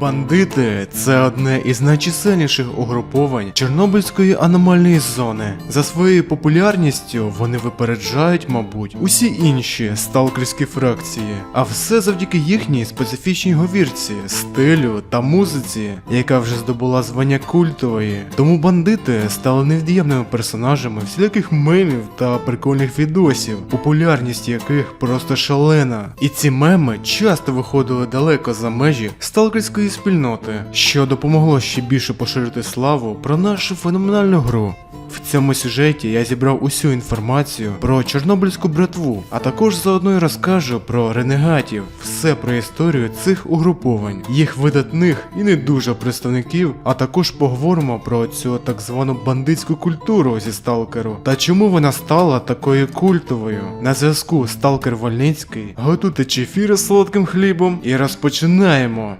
Бандити це одне із найчисельніших угруповань Чорнобильської аномальної зони. За своєю популярністю вони випереджають, мабуть, усі інші сталкерські фракції, а все завдяки їхній специфічній говірці, стилю та музиці, яка вже здобула звання культової. Тому бандити стали невід'ємними персонажами всіляких мемів та прикольних відосів, популярність яких просто шалена. І ці меми часто виходили далеко за межі сталкерської спільноти, що допомогло ще більше поширити славу про нашу феноменальну гру. В цьому сюжеті я зібрав усю інформацію про Чорнобильську братву, а також заодно й розкажу про ренегатів, все про історію цих угруповань, їх видатних і не дуже представників, а також поговоримо про цю так звану бандитську культуру зі сталкеру та чому вона стала такою культовою. На зв'язку Сталкер Вольницький, готуйте чефіри з солодким хлібом і розпочинаємо.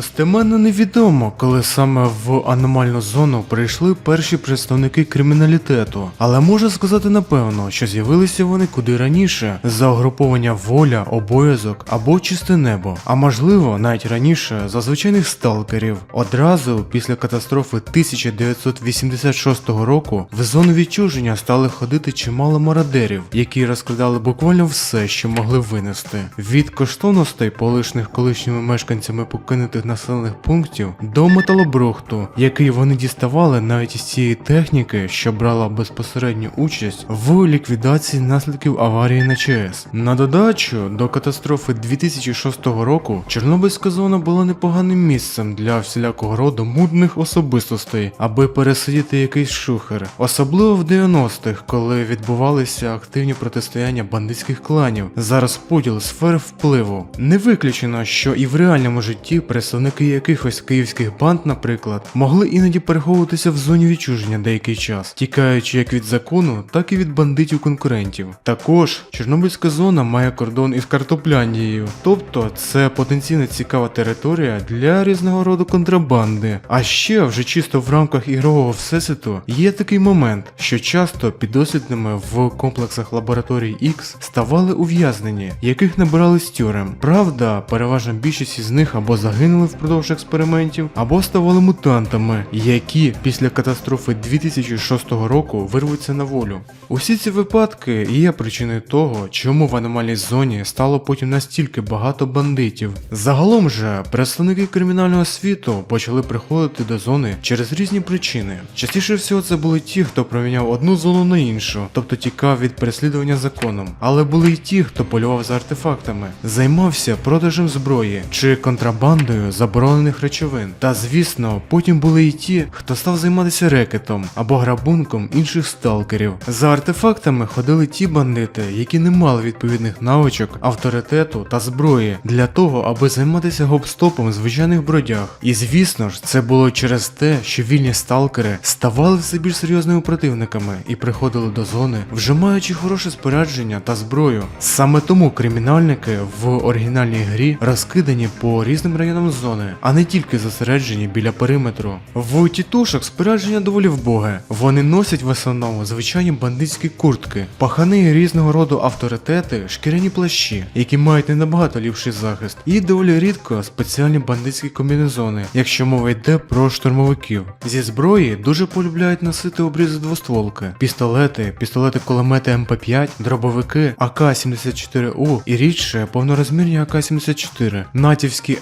Достеменно невідомо, коли саме в аномальну зону прийшли перші представники криміналітету, але можу сказати напевно, що з'явилися вони куди раніше за угруповання воля, обов'язок або чисте небо, а можливо навіть раніше за звичайних сталкерів. Одразу після катастрофи 1986 року в зону відчуження стали ходити чимало мародерів, які розкрадали буквально все, що могли винести. Від коштовностей, полишних колишніми мешканцями покинутих населених пунктів, до металобрухту, який вони діставали навіть із цієї техніки, що брала безпосередню участь в ліквідації наслідків аварії на ЧАЕС. На додачу до катастрофи 2006 року Чорнобильська зона була непоганим місцем для всілякого роду мудних особистостей, аби пересидіти якийсь шухер, особливо в 90-х, коли відбувалися активні протистояння бандитських кланів за розподіл сфер впливу. Не виключено, що і в реальному житті представники якихось київських банд, наприклад, могли іноді переховуватися в зоні відчуження деякий час, тікаючи як від закону, так і від бандитів конкурентів. Також Чорнобильська зона має кордон із Картопляндією, тобто це потенційно цікава територія для різного роду контрабанди. А ще вже чисто в рамках ігрового всесвіту є такий момент, що часто піддослідними в комплексах лабораторій X ставали ув'язнені, яких набирали з тюрем. Правда, переважна більшість із них або загинули впродовж експериментів, або ставали мутантами, які після катастрофи 2006 року вирвуться на волю. Усі ці випадки є причиною того, чому в аномальній зоні стало потім настільки багато бандитів. Загалом же представники кримінального світу почали приходити до зони через різні причини. Частіше всього це були ті, хто проміняв одну зону на іншу, тобто тікав від переслідування законом. Але були й ті, хто полював за артефактами, займався продажем зброї чи контрабандою заборонених речовин. Та звісно, потім були й ті, хто став займатися рекетом або грабунком інших сталкерів. За артефактами ходили ті бандити, які не мали відповідних навичок, авторитету та зброї для того, аби займатися гопстопом звичайних бродяг. І звісно ж, це було через те, що вільні сталкери ставали все більш серйозними противниками і приходили до зони, вже маючи хороше спорядження та зброю. Саме тому кримінальники в оригінальній грі розкидані по різним районам зони, а не тільки зосереджені біля периметру. В тітушок спорядження доволі вбоге. Вони носять в основному звичайні бандитські куртки, пахани різного роду авторитети, шкіряні плащі, які мають не набагато ліпший захист, і доволі рідко спеціальні бандитські комбінезони, якщо мова йде про штурмовиків. Зі зброї дуже полюбляють носити обрізи двостволки, пістолети, пістолети кулемети МП5, дробовики АК-74У і рідше повнорозмірні АК-74, натівські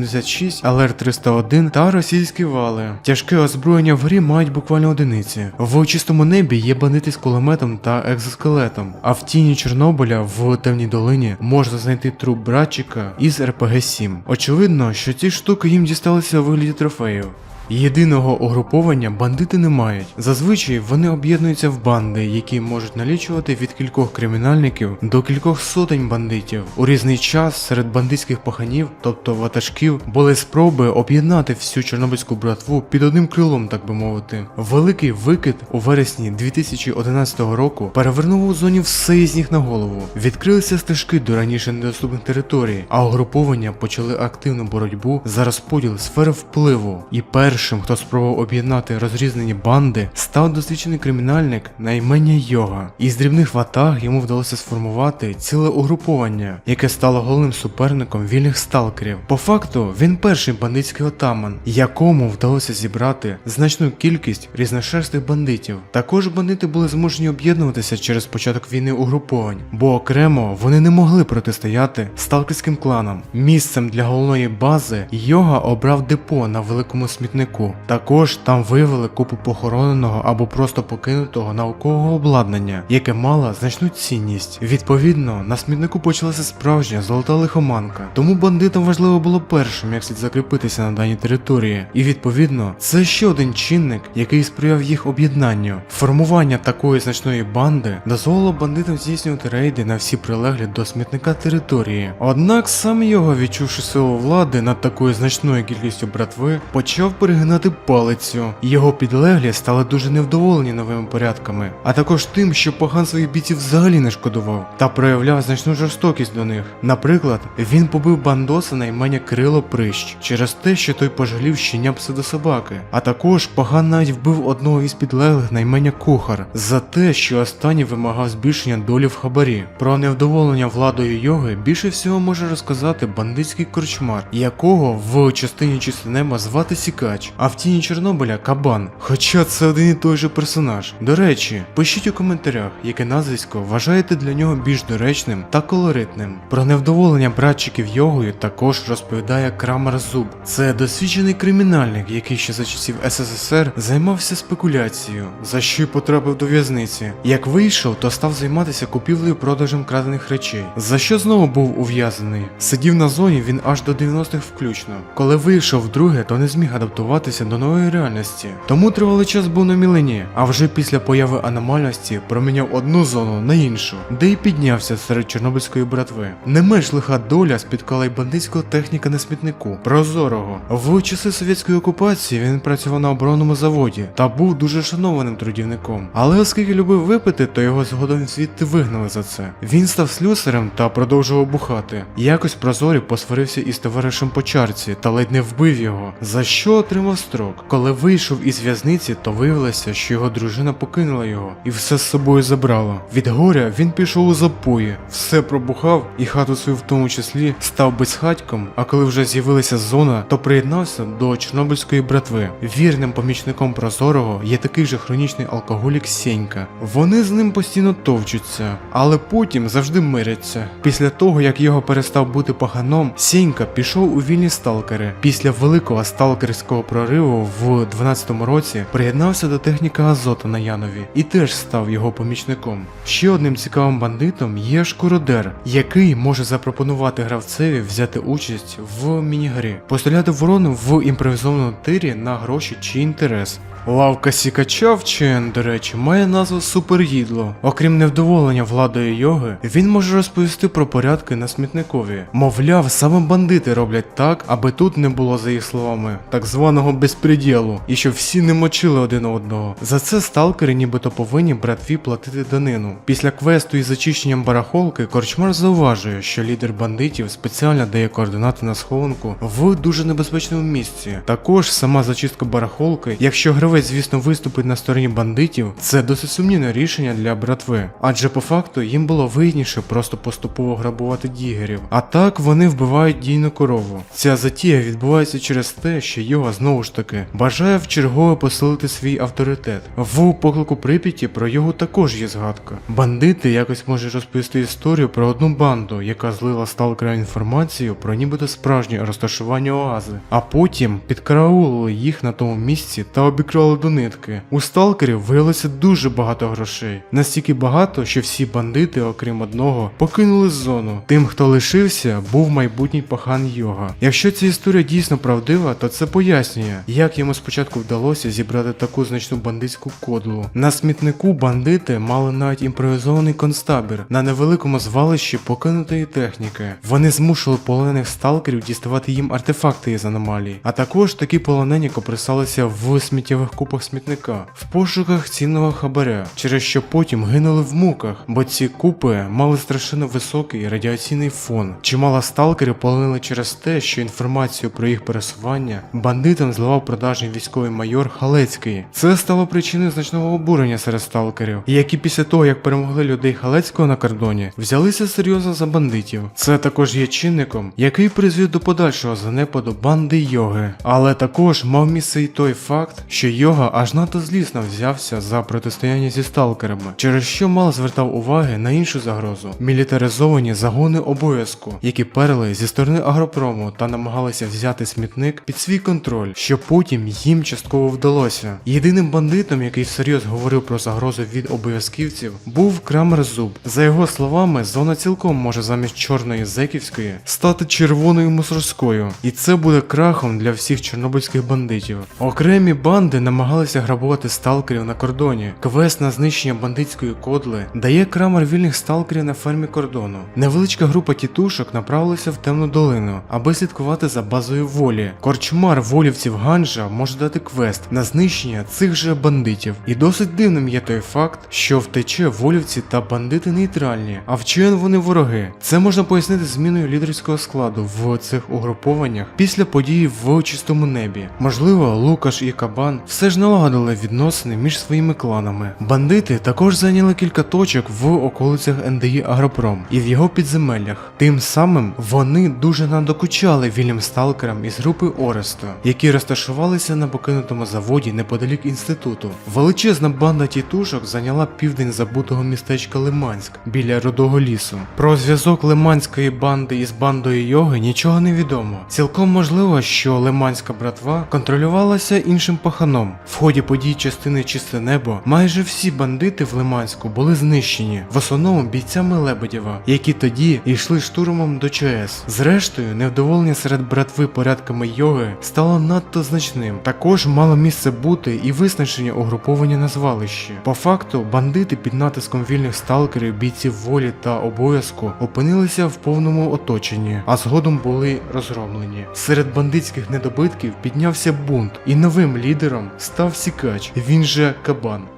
ЛР-86, ЛР-301 та російські вали. Тяжке озброєння в грі мають буквально одиниці. В чистому небі є бандити з кулеметом та екзоскелетом, а в тіні Чорнобиля в темній долині можна знайти труп братчика із РПГ-7. Очевидно, що ці штуки їм дісталися у вигляді трофеїв. Єдиного угруповання бандити не мають. Зазвичай вони об'єднуються в банди, які можуть налічувати від кількох кримінальників до кількох сотень бандитів. У різний час серед бандитських паханів, тобто ватажків, були спроби об'єднати всю чорнобильську братву під одним крилом, так би мовити. Великий викид у вересні 2011 року перевернув у зоні все із ніг на голову. Відкрилися стежки до раніше недоступних територій, а угруповання почали активну боротьбу за розподіл сфери впливу. І першим, хто спробував об'єднати розрізнені банди, став досвідчений кримінальник на ім'я Йога. Із дрібних ватаг йому вдалося сформувати ціле угруповання, яке стало головним суперником вільних сталкерів. По факту він перший бандитський отаман, якому вдалося зібрати значну кількість різношерстих бандитів. Також бандити були змушені об'єднуватися через початок війни угруповань, бо окремо вони не могли протистояти сталкерським кланам. Місцем для головної бази Йога обрав депо на великому смітнику. Також там виявили купу похороненого або просто покинутого наукового обладнання, яке мало значну цінність. Відповідно, на смітнику почалася справжня золота лихоманка. Тому бандитам важливо було першим, як слід закріпитися на даній території. І відповідно, це ще один чинник, який сприяв їх об'єднанню. Формування такої значної банди дозволило бандитам здійснювати рейди на всі прилеглі до смітника території. Однак сам його, відчувши силу влади над такою значною кількістю братви, почав перегинати палицю. Його підлеглі стали дуже невдоволені новими порядками, а також тим, що поган своїх бійців взагалі не шкодував та проявляв значну жорстокість до них. Наприклад, він побив бандоса на імення Крило Прищ через те, що той пожалів щеня псевдособаки. А також поган навіть вбив одного із підлеглих на імення Кухар за те, що останній вимагав збільшення долі в хабарі. Про невдоволення владою йоги більше всього може розказати бандитський корчмар, якого в частині чисти неба звати Сікач, а в тіні Чорнобиля Кабан. Хоча це один і той же персонаж. До речі, пишіть у коментарях, яке назвисько вважаєте для нього більш доречним та колоритним. Про невдоволення братчиків йогою також розповідає Крамер Зуб. Це досвідчений кримінальник, який ще за часів СССР займався спекуляцією, за що й потрапив до в'язниці. Як вийшов, то став займатися купівлею продажем крадених речей, за що знову був ув'язаний. Сидів на зоні він аж до 90-х включно. Коли вийшов вдруге, то не зміг адаптуватися до нової реальності. Тому тривалий час був на мілені, а вже після появи аномальності проміняв одну зону на іншу, де й піднявся серед чорнобильської братви. Не менш лиха доля спіткала й бандитського техніка на смітнику Прозорого. В часи совєтської окупації він працював на оборонному заводі та був дуже шанованим трудівником. Але оскільки любив випити, то його згодом звідти вигнали за це. Він став слюсарем та продовжував бухати. Якось прозорі посварився із товаришем по чарці та ледь не вбив його, за що отримав строк. Коли вийшов із в'язниці, то виявилося, що його дружина покинула його і все з собою забрала. Від горя він пішов у запої, все пробухав і хату свою в тому числі став безхатьком. А коли вже з'явилася зона, то приєднався до Чорнобильської братви. Вірним помічником прозорого є такий же хронічний алкоголік Сенька. Вони з ним постійно товчуться, але потім завжди миряться. Після того, як його перестав бути паганом, Сенька пішов у вільні сталкери. Після великого сталкерського прориву в 12-му році приєднався до техніка Азота на Янові і теж став його помічником. Ще одним цікавим бандитом є Шкуродер, який може запропонувати гравцеві взяти участь в міні-грі, постріляти ворону в імпровізованому тирі на гроші чи інтерес. Лавка Сікача в Чен, до речі, має назву Суперїдло. Окрім невдоволення владою йоги, він може розповісти про порядки на смітникові. Мовляв, саме бандити роблять так, аби тут не було, за їх словами, так званого безпреділу, і щоб всі не мочили один одного. За це сталкери нібито повинні братві платити данину. Після квесту із зачищенням барахолки Корчмар зауважує, що лідер бандитів спеціально дає координати на схованку в дуже небезпечному місці. Також сама зачистка барахолки, якщо гравець, звісно, виступить на стороні бандитів, це досить сумнівне рішення для братви, адже по факту їм було вигідніше просто поступово грабувати дігерів. А так вони вбивають дійну корову. Ця затія відбувається через те, що його знову ж таки бажає вчергове посилити свій авторитет. В поклику Прип'яті про його також є згадка. Бандити якось можуть розповісти історію про одну банду, яка злила сталкера інформацію про нібито справжнє розташування оази, а потім підкараулили їх на тому місці та обікрали підібрали до нитки. У сталкерів виявилося дуже багато грошей. Настільки багато, що всі бандити, окрім одного, покинули зону. Тим, хто лишився, був майбутній пахан Йога. Якщо ця історія дійсно правдива, то це пояснює, як йому спочатку вдалося зібрати таку значну бандитську кодлу. На смітнику бандити мали навіть імпровізований концтабір на невеликому звалищі покинутої техніки. Вони змушували полонених сталкерів діставати їм артефакти із аномалій, а також такі полонені коприсалися в сміттєвих купах смітника в пошуках цінного хабаря, через що потім гинули в муках, бо ці купи мали страшенно високий радіаційний фон. Чимало сталкерів полонили через те, що інформацію про їх пересування бандитам зливав продажний військовий майор Халецький. Це стало причиною значного обурення серед сталкерів, які після того, як перемогли людей Халецького на кордоні, взялися серйозно за бандитів. Це також є чинником, який призвів до подальшого занепаду банди йоги. Але також мав місце і той факт, що йога аж надто злісно взявся за протистояння зі сталкерами, через що мало звертав уваги на іншу загрозу мілітаризовані загони обов'язку, які перли зі сторони агропрому та намагалися взяти смітник під свій контроль, що потім їм частково вдалося. Єдиним бандитом, який всерйоз говорив про загрозу від обов'язківців, був Крамер Зуб. За його словами, зона цілком може замість чорної зеківської стати червоною мусорською, і це буде крахом для всіх чорнобильських бандитів. Окремі банди намагалися грабувати сталкерів на кордоні. Квест на знищення бандитської кодли дає крамер вільних сталкерів на фермі кордону. Невеличка група тітушок направилася в темну долину, аби слідкувати за базою волі. Корчмар волівців Ганжа може дати квест на знищення цих же бандитів. І досить дивним є той факт, що втече волівці та бандити нейтральні, а вчен вони вороги. Це можна пояснити зміною лідерського складу в цих угрупованнях після події в чистому небі. Можливо, Лукаш і Кабан все ж налагодили відносини між своїми кланами. Бандити також зайняли кілька точок в околицях НДІ Агропром і в його підземеллях. Тим самим вони дуже надокучали вільним сталкерам із групи Оресто, які розташувалися на покинутому заводі неподалік інституту. Величезна банда тітушок зайняла південь забутого містечка Лиманськ біля Рудого лісу. Про зв'язок лиманської банди із бандою йоги нічого не відомо. Цілком можливо, що лиманська братва контролювалася іншим паханом. В ході подій частини Чисте небо майже всі бандити в Лиманську були знищені, в основному бійцями Лебедєва, які тоді йшли штурмом до ЧАЕС. Зрештою, невдоволення серед братви порядками йоги стало надто значним. Також мало місце бути і визначення угруповання на звалищі. По факту, бандити під натиском вільних сталкерів, бійців волі та обов'язку опинилися в повному оточенні, а згодом були розгромлені. Серед бандитських недобитків піднявся бунт, і новим лідером став Сікач, він же Кабан.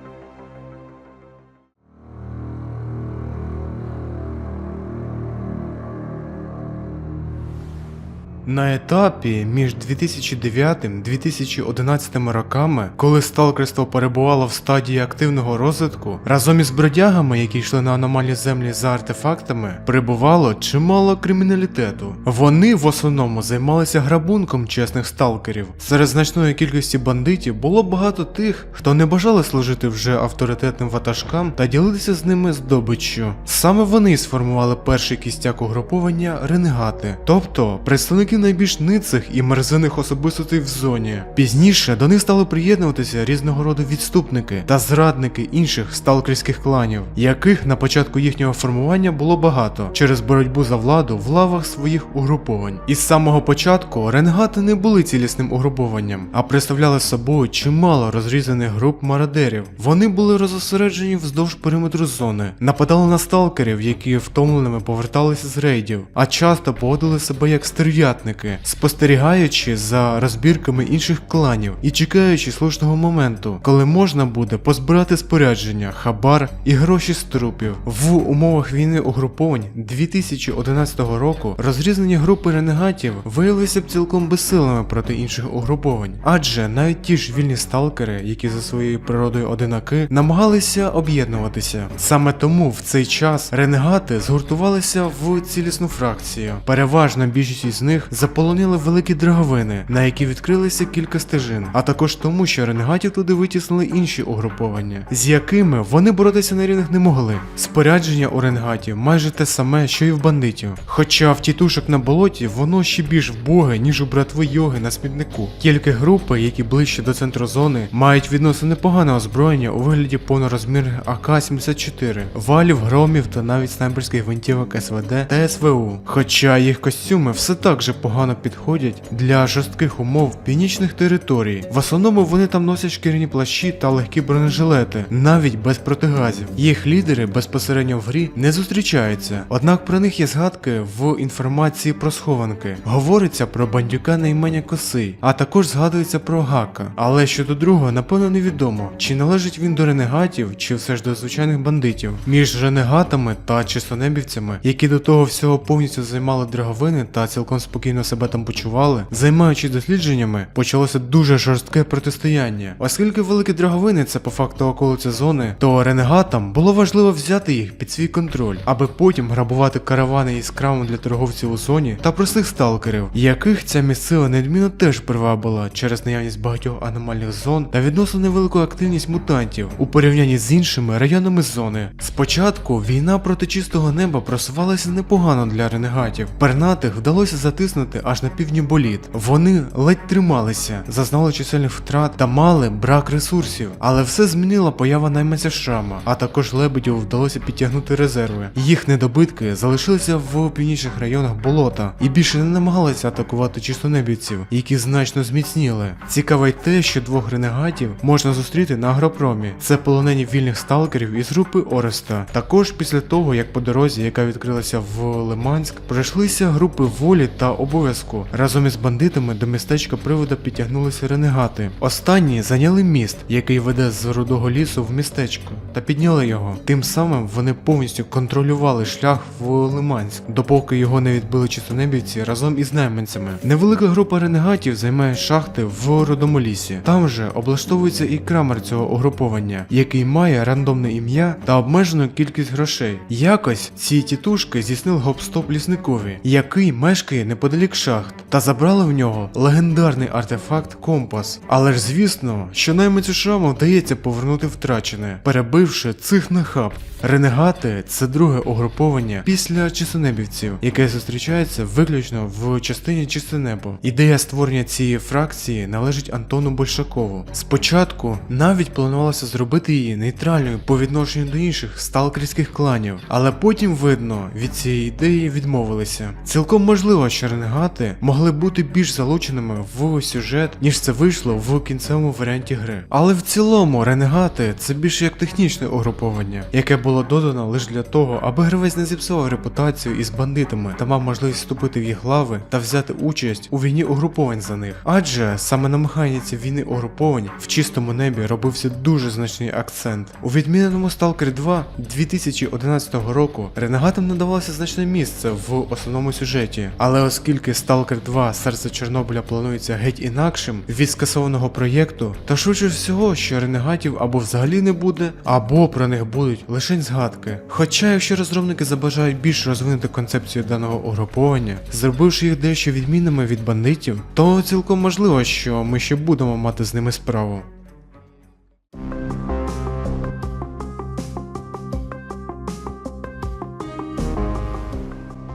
На етапі між 2009-2011 роками, коли сталкерство перебувало в стадії активного розвитку, разом із бродягами, які йшли на аномальні землі за артефактами, прибувало чимало криміналітету. Вони в основному займалися грабунком чесних сталкерів. Серед значної кількості бандитів було багато тих, хто не бажали служити вже авторитетним ватажкам та ділитися з ними здобиччю. Саме вони сформували перший кістяк угруповання ренегати, тобто представники найбільш ницих і мерзених особистостей в зоні. Пізніше до них стали приєднуватися різного роду відступники та зрадники інших сталкерських кланів, яких на початку їхнього формування було багато через боротьбу за владу в лавах своїх угруповань. Із самого початку ренегати не були цілісним угрупованням, а представляли собою чимало розрізаних груп мародерів. Вони були розосереджені вздовж периметру зони, нападали на сталкерів, які втомленими поверталися з рейдів, а часто поводили себе як стерв'ятники, спостерігаючи за розбірками інших кланів і чекаючи слушного моменту, коли можна буде позбирати спорядження, хабар і гроші з трупів. В умовах війни угруповань 2011 року розрізнені групи ренегатів виявилися б цілком безсилими проти інших угруповань, адже навіть ті ж вільні сталкери, які за своєю природою одинаки, намагалися об'єднуватися. Саме тому в цей час ренегати згуртувалися в цілісну фракцію. Переважна більшість із них заполонили великі драговини, на які відкрилися кілька стежин, а також тому, що ренегатів туди витіснили інші угруповання, з якими вони боротися на рівних не могли. Спорядження у ренегатів майже те саме, що і в бандитів. Хоча в тітушок на болоті воно ще більш вбоге, ніж у братви йоги на смітнику. Тільки групи, які ближче до центру зони, мають відносно непогане озброєння у вигляді повнорозмірних АК-74, валів, громів та навіть снайперських гвинтівок СВД та СВУ. Хоча їх костюми все так же погано підходять для жорстких умов північних територій. В основному вони там носять шкіряні плащі та легкі бронежилети, навіть без протигазів. Їх лідери безпосередньо в грі не зустрічаються, однак про них є згадки в інформації про схованки. Говориться про бандюка на імення Косий, а також згадується про Гака. Але щодо другого, напевно, невідомо, чи належить він до ренегатів, чи все ж до звичайних бандитів. Між ренегатами та чистонебівцями, які до того всього повністю займали драговини та цілком спокійно себе там почували, займаючись дослідженнями, почалося дуже жорстке протистояння. Оскільки великі драговини це по факту околиця зони, то ренегатам було важливо взяти їх під свій контроль, аби потім грабувати каравани із крамом для торговців у зоні та простих сталкерів, яких ця місцева неодмінно теж привабила через наявність багатьох аномальних зон та відносно невелику активність мутантів у порівнянні з іншими районами зони. Спочатку війна проти чистого неба просувалася непогано для ренегатів. Пернатих вдалося затиснути аж на півдні боліт. Вони ледь трималися, зазнали чисельних втрат та мали брак ресурсів, але все змінила поява найманця Шрама, а також лебедю вдалося підтягнути резерви. Їх недобитки залишилися в північних районах болота і більше не намагалися атакувати чистонебівців, які значно зміцніли. Цікаво й те, що двох ренегатів можна зустріти на агропромі. Це полонені вільних сталкерів із групи Ореста. Також після того, як по дорозі, яка відкрилася в Лиманськ, пройшлися групи волі та обов'язку. Разом із бандитами до містечка привода підтягнулися ренегати. Останні зайняли міст, який веде з рудого лісу в містечко, та підняли його. Тим самим вони повністю контролювали шлях в Лиманськ, допоки його не відбили чистонебівці разом із найманцями. Невелика група ренегатів займає шахти в родому лісі. Там же облаштовується і крамер цього угруповання, який має рандомне ім'я та обмежену кількість грошей. Якось ці тітушки здійснили гоп-стоп лісникові, який мешкає неподалік шахт, та забрали в нього легендарний артефакт компас. Але ж звісно, що наймицю шраму вдається повернути втрачене, перебивши цих нахаб. Ренегати це друге угруповання після чистонебівців, яке зустрічається виключно в частині Чисенебо. Ідея створення цієї фракції належить Антону Большакову. Спочатку навіть планувалося зробити її нейтральною по відношенню до інших сталкерських кланів, але потім видно від цієї ідеї відмовилися. Цілком можливо, що ренегати могли бути більш залученими в сюжет, ніж це вийшло в кінцевому варіанті гри. Але в цілому ренегати це більше як технічне угруповання, яке було додано лише для того, аби гравець не зіпсував репутацію із бандитами та мав можливість вступити в їх лави та взяти участь у війні угруповань за них. Адже саме на механіці війни угруповань в чистому небі робився дуже значний акцент. У відміненому Stalker 2 2011 року ренегатам надавалося значне місце в основному сюжеті. Але оскільки Stalker 2 серце Чорнобиля планується геть інакшим від скасованого проєкту, то швидше всього, що ренегатів або взагалі не буде, або про них будуть лише згадки. Хоча, якщо розробники забажають більш розвинути концепцію даного угруповання, зробивши їх дещо відмінними від бандитів, то цілком можливо, що ми ще будемо мати з ними справу.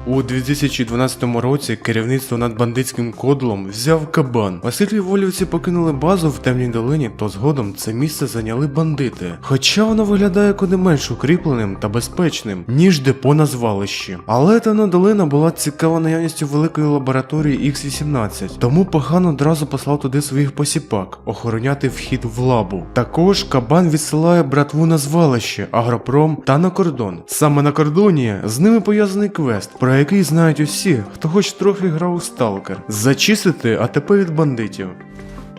У 2012 році керівництво над бандитським кодлом взяв кабан. Оскільки волівці покинули базу в темній долині, то згодом це місце зайняли бандити. Хоча воно виглядає куди менш укріпленим та безпечним, ніж депо на звалищі. Але темна долина була цікава наявністю великої лабораторії X18, тому пахан одразу послав туди своїх посіпак охороняти вхід в лабу. Також кабан відсилає братву на звалище, агропром та на кордон. Саме на кордоні з ними пов'язаний квест, який знають усі, хто хоч трохи грав у сталкер. Зачистити АТП від бандитів.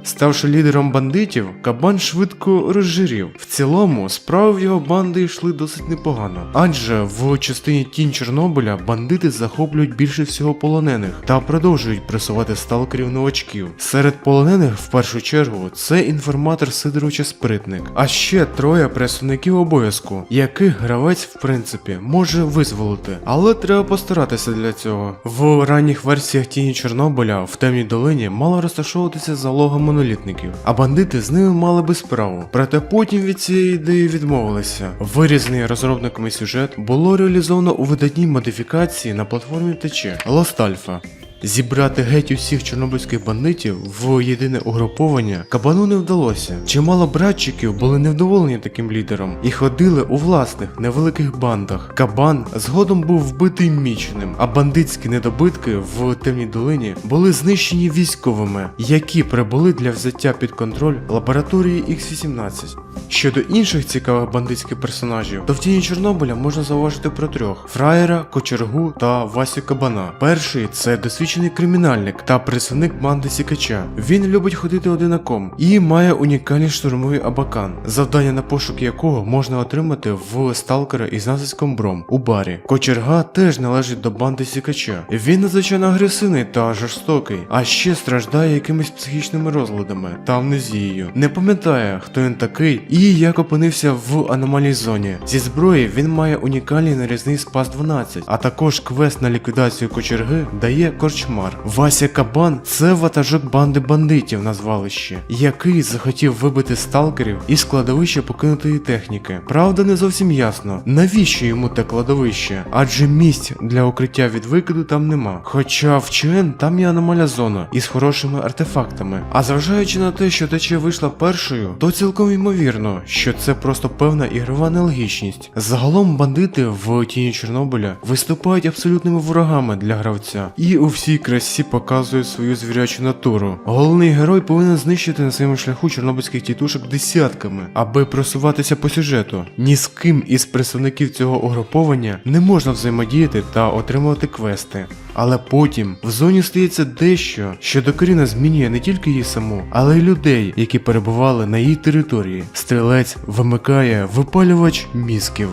Ставши лідером бандитів, кабан швидко розжирів. В цілому, справи в його банди йшли досить непогано, адже в частині тінь Чорнобиля бандити захоплюють більше всього полонених та продовжують пресувати сталкерів новачків. Серед полонених, в першу чергу, це інформатор Сидоровича Спритник, а ще троє представників обов'язку, яких гравець, в принципі, може визволити, але треба постаратися для цього. В ранніх версіях тіні Чорнобиля в темній долині мало розташовуватися залога монолітників, а бандити з ними мали би справу. Проте потім від цієї ідеї відмовилися. Вирізаний розробниками сюжет було реалізовано у видатній модифікації на платформі ТЧ Alpha. Зібрати геть усіх чорнобильських бандитів в єдине угруповання кабану не вдалося. Чимало братчиків були невдоволені таким лідером і ходили у власних невеликих бандах. Кабан згодом був вбитий міченим, а бандитські недобитки в темній долині були знищені військовими, які прибули для взяття під контроль лабораторії X-18. Щодо інших цікавих бандитських персонажів, то в тіні Чорнобиля можна зауважити про трьох: фраєра, кочергу та Васю Кабана. Перший це досвідчений кримінальник та представник банди Сікача. Він любить ходити одинаком і має унікальний штурмовий абакан, завдання на пошук якого можна отримати в сталкера із назвиськом Бром у барі. Кочерга теж належить до банди Сікача. Він надзвичайно агресивний та жорстокий, а ще страждає якимись психічними розладами та амнезією. Не пам'ятає, хто він такий і як опинився в аномальній зоні. Зі зброї він має унікальний нарізний спас 12, а також квест на ліквідацію кочерги дає корчмар. Вася Кабан це ватажок банди бандитів на звалищі, який захотів вибити сталкерів із кладовища покинутої техніки. Правда, не зовсім ясно, навіщо йому те кладовище, адже місць для укриття від викиду там нема. Хоча в ЧН там є аномальна зона із хорошими артефактами. А зважаючи на те, що тече вийшла першою, то цілком ймовірно, що це просто певна ігрова нелогічність. Загалом бандити в тіні Чорнобиля виступають абсолютними ворогами для гравця і у всій красі показують свою звірячу натуру. Головний герой повинен знищити на своєму шляху чорнобильських тітушок десятками, аби просуватися по сюжету. Ні з ким із представників цього угруповання не можна взаємодіяти та отримувати квести. Але потім в зоні стається дещо, що докорінно змінює не тільки її саму, але й людей, які перебували на її території. Стрілець вимикає випалювач мізків.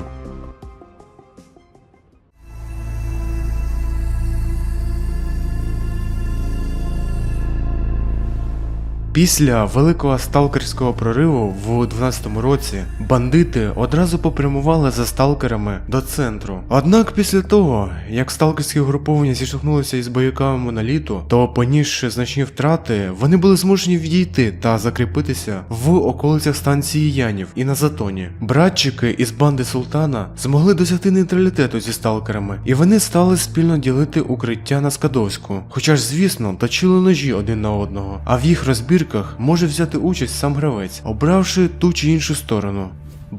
Після великого сталкерського прориву в 12-му році бандити одразу попрямували за сталкерами до центру. Однак після того, як сталкерські угруповання зіштовхнулися із бойовиками моноліту, то понісши значні втрати, вони були змушені відійти та закріпитися в околицях станції Янів і на Затоні. Братчики із банди Султана змогли досягти нейтралітету зі сталкерами, і вони стали спільно ділити укриття на Скадовську. Хоча ж, звісно, точили ножі один на одного, а в їх розбірках може взяти участь сам гравець, обравши ту чи іншу сторону.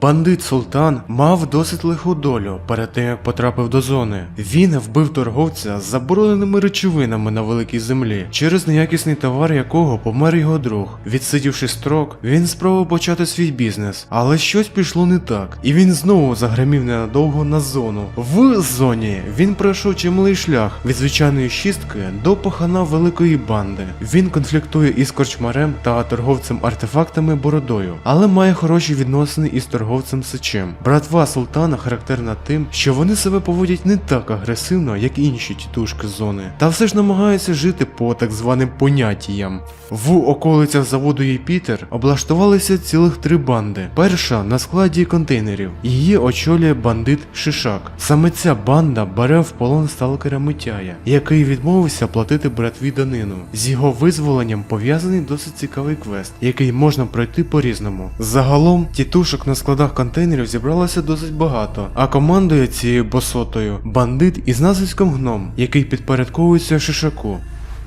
Бандит Султан мав досить лиху долю перед тим, як потрапив до зони. Він вбив торговця з забороненими речовинами на великій землі, через неякісний товар якого помер його друг. Відсидівши строк, він спробував почати свій бізнес, але щось пішло не так, і він знову загримів ненадовго на зону. В зоні він пройшов чималий шлях від звичайної шістки до пахана великої банди. Він конфліктує із корчмарем та торговцем артефактами бородою, але має хороші відносини із торговцем Сичем. Братва султана характерна тим, що вони себе поводять не так агресивно, як інші тітушки зони, та все ж намагаються жити по так званим поняттям. В околицях заводу Єпітер облаштувалися цілих три банди. Перша на складі контейнерів. Її очолює бандит Шишак. Саме ця банда бере в полон сталкера Митяя, який відмовився платити братві данину. З його визволенням пов'язаний досить цікавий квест, який можна пройти по-різному. Загалом тітушок на складах контейнерів зібралося досить багато, а командує цією босотою бандит із назвиськом гном, який підпорядковується Шишаку.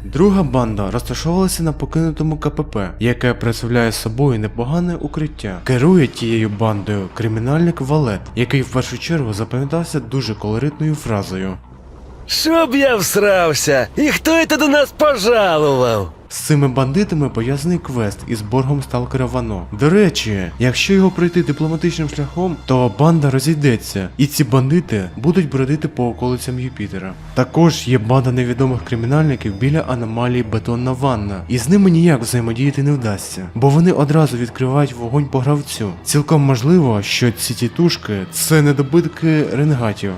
Друга банда розташовувалася на покинутому КПП, яке представляє собою непогане укриття. Керує тією бандою кримінальник Валет, який в першу чергу запам'ятався дуже колоритною фразою. Щоб я всрався, і хто це до нас пожалував? З цими бандитами пов'язаний квест із боргом сталкера Вано. До речі, якщо його пройти дипломатичним шляхом, то банда розійдеться, і ці бандити будуть бродити по околицям Юпітера. Також є банда невідомих кримінальників біля аномалії Бетонна Ванна, і з ними ніяк взаємодіяти не вдасться, бо вони одразу відкривають вогонь по гравцю. Цілком можливо, що ці тітушки це недобитки ренегатів.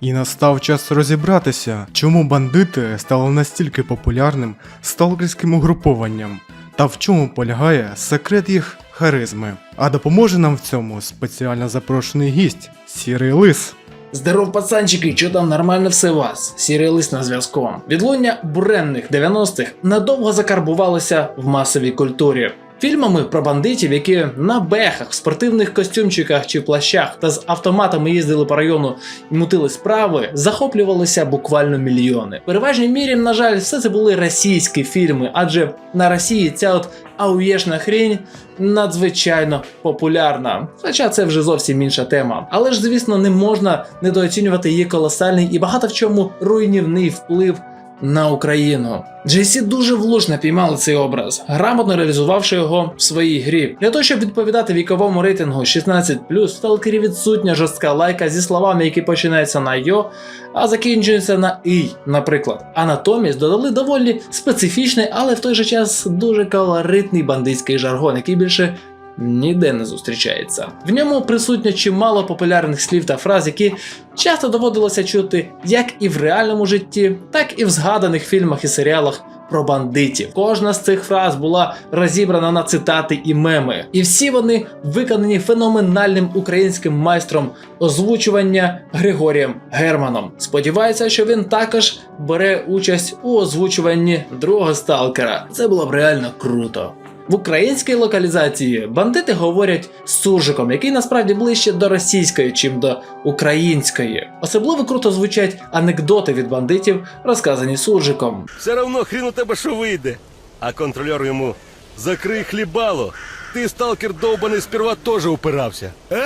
І настав час розібратися, чому бандити стали настільки популярним сталкерським угрупованням, та в чому полягає секрет їх харизми. А допоможе нам в цьому спеціально запрошений гість Сірий Лис. Здоров, пацанчики, що там нормально все вас? Сірий лист на зв'язку. Відлуння буренних 90-х надовго закарбувалося в масовій культурі. Фільмами про бандитів, які на бехах, в спортивних костюмчиках чи плащах та з автоматами їздили по району і мутили справи, захоплювалися буквально мільйони. В переважній мірі, на жаль, все це були російські фільми, адже на Росії ця от ауєшна хрінь надзвичайно популярна. Хоча це вже зовсім інша тема. Але ж, звісно, не можна недооцінювати її колосальний і багато в чому руйнівний вплив на Україну. JC дуже влучно піймали цей образ, грамотно реалізувавши його в своїй грі. Для того, щоб відповідати віковому рейтингу 16+, в сталкері відсутня жорстка лайка зі словами, які починаються на йо, а закінчуються на ій, наприклад. А натомість додали доволі специфічний, але в той же час дуже колоритний бандитський жаргон, який більше ніде не зустрічається. В ньому присутньо чимало популярних слів та фраз, які часто доводилося чути як і в реальному житті, так і в згаданих фільмах і серіалах. Про бандитів. Кожна з цих фраз була розібрана на цитати і меми, і всі вони виконані феноменальним українським майстром озвучування Григорієм Германом. Сподіваюся, що він також бере участь у озвучуванні другого сталкера. Це було б реально круто. В українській локалізації бандити говорять з суржиком, який насправді ближче до російської, чим до української. Особливо круто звучать анекдоти від бандитів, розказані суржиком. Все равно хрін у тебе що вийде. А контролер йому закрий хлібало. Ти, сталкер довбаний, сперва теж упирався.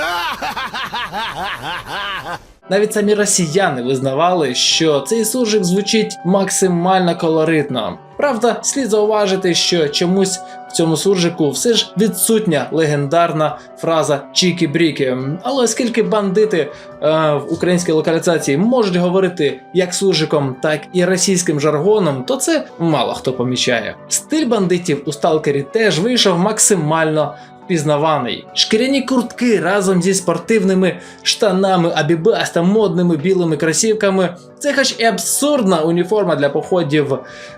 Навіть самі росіяни визнавали, що цей суржик звучить максимально колоритно. Правда, слід зауважити, що чомусь в цьому суржику все ж відсутня легендарна фраза Чікі-бріки. Але оскільки бандити е, в українській локалізації можуть говорити як суржиком, так і російським жаргоном, то це мало хто помічає. Стиль бандитів у сталкері теж вийшов максимально впізнаваний. Шкіряні куртки разом зі спортивними штанами Абібас та модними білими кросівками. Це хоч і абсурдна уніформа для походів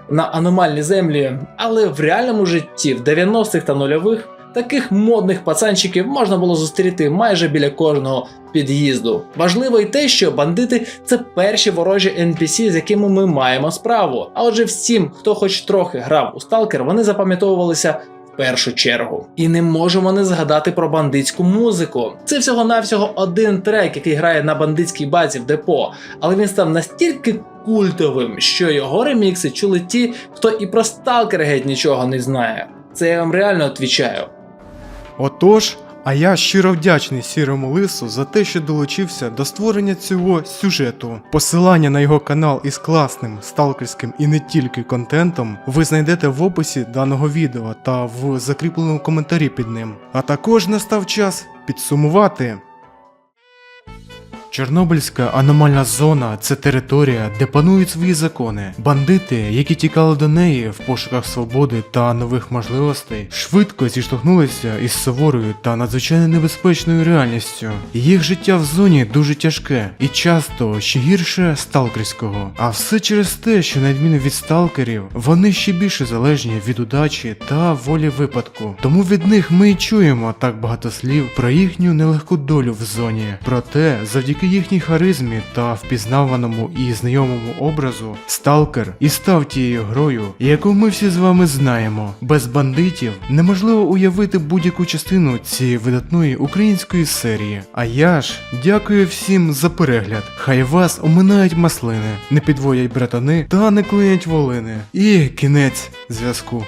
на аномальні землі, але в реальному житті в 90-х та нульових таких модних пацанчиків можна було зустріти майже біля кожного під'їзду. Важливо й те, що бандити це перші ворожі NPC, з якими ми маємо справу. А отже, всім, хто хоч трохи грав у сталкер, вони запам'ятовувалися першу чергу. І не можемо не згадати про бандитську музику. Це всього-навсього один трек, який грає на бандитській базі в депо, але він став настільки культовим, що його ремікси чули ті, хто і про сталкер геть нічого не знає. Це я вам реально відвічаю. Отож, а я щиро вдячний сірому лису за те, що долучився до створення цього сюжету. Посилання на його канал із класним сталкерським і не тільки контентом ви знайдете в описі даного відео та в закріпленому коментарі під ним. А також настав час підсумувати. Чорнобильська аномальна зона це територія, де панують свої закони. Бандити, які тікали до неї в пошуках свободи та нових можливостей, швидко зіштовхнулися із суворою та надзвичайно небезпечною реальністю. Їх життя в зоні дуже тяжке і часто ще гірше сталкерського. А все через те, що на відміну від сталкерів, вони ще більше залежні від удачі та волі випадку. Тому від них ми й чуємо так багато слів про їхню нелегку долю в зоні. Проте, завдяки їхній харизмі та впізнаваному і знайомому образу, сталкер і став тією грою, яку ми всі з вами знаємо. Без бандитів неможливо уявити будь-яку частину цієї видатної української серії. А я ж дякую всім за перегляд. Хай вас оминають маслини, не підводять братани та не клинять волини. І кінець зв'язку.